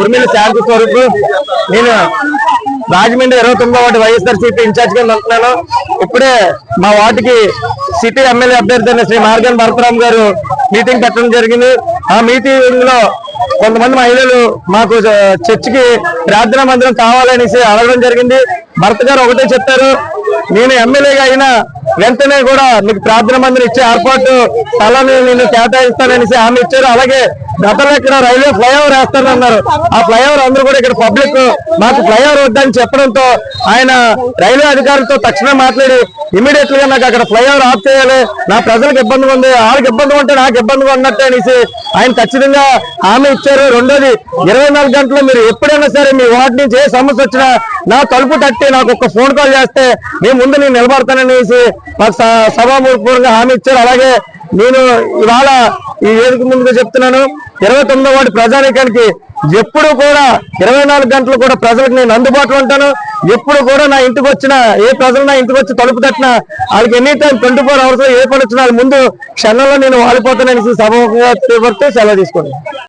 ఉర్మిలి శాంతి స్వరూప్. నేను రాజమండ్రి ఇరవై తొమ్మిదో వాటి వైఎస్ఆర్ సిపి ఇన్ఛార్జ్గా ఉంటున్నాను ఇప్పుడే మా వాటికి సిటీ ఎమ్మెల్యే అభ్యర్థి అయిన శ్రీ మార్గన్ భరతరామ్ గారు మీటింగ్ పెట్టడం జరిగింది. ఆ మీటింగ్లో కొంతమంది మహిళలు మాకు చర్చికి ప్రార్థనా మందిరం కావాలనేసి అడగడం జరిగింది. భర్త గారు ఒకటే చెప్పారు. నేను ఎమ్మెల్యేగా అయినా వెంటనే కూడా మీకు ప్రార్థన మందిని ఇచ్చే ఏర్పాటు స్థలాన్ని నేను కేటాయిస్తాననేసి హామీ ఇచ్చారు. అలాగే గతంలో ఇక్కడ రైల్వే ఫ్లైఓవర్ వేస్తానన్నారు. ఆ ఫ్లైఓవర్ అందరూ కూడా ఇక్కడ పబ్లిక్ మాకు ఫ్లైఓవర్ వద్దని చెప్పడంతో ఆయన రైల్వే అధికారులతో తక్షణం మాట్లాడి ఇమీడియట్గా నాకు అక్కడ ఫ్లైఓవర్ ఆఫ్ చేయాలి. నా ప్రజలకు ఇబ్బందిగా ఉంది. వాళ్ళకి ఇబ్బందిగా ఉంటే నాకు ఇబ్బందిగా ఉన్నట్టు అనేసి ఆయన ఖచ్చితంగా హామీ ఇచ్చారు. రెండోది ఇరవై నాలుగు గంటలు మీరు ఎప్పుడైనా సరే మీ వార్డు నుంచి ఏ సమస్య వచ్చినా నా తలుపు తట్టి నాకు ఒక ఫోన్ కాల్ చేస్తే నేను ముందు నేను నిలబడతాననేసి మాకు సభాపూర్వకంగా హామీ ఇచ్చారు. అలాగే నేను ఇవాళ ఈ వేదిక ముందుగా చెప్తున్నాను. ఇరవై తొమ్మిదో వాటి ప్రజానీకానికి ఎప్పుడు కూడా ఇరవై నాలుగు గంటలు కూడా ప్రజలకు నేను అందుబాటులో ఉంటాను. ఎప్పుడు కూడా నా ఇంటికి వచ్చిన ఏ ప్రజలు నా ఇంటికి వచ్చి తలుపు తట్టినా వాళ్ళకి any time twenty four hours ఏ పని వచ్చినా వాళ్ళ ముందు క్షణంలో నేను వాడిపోతానని సభ సెలవు తీసుకోండి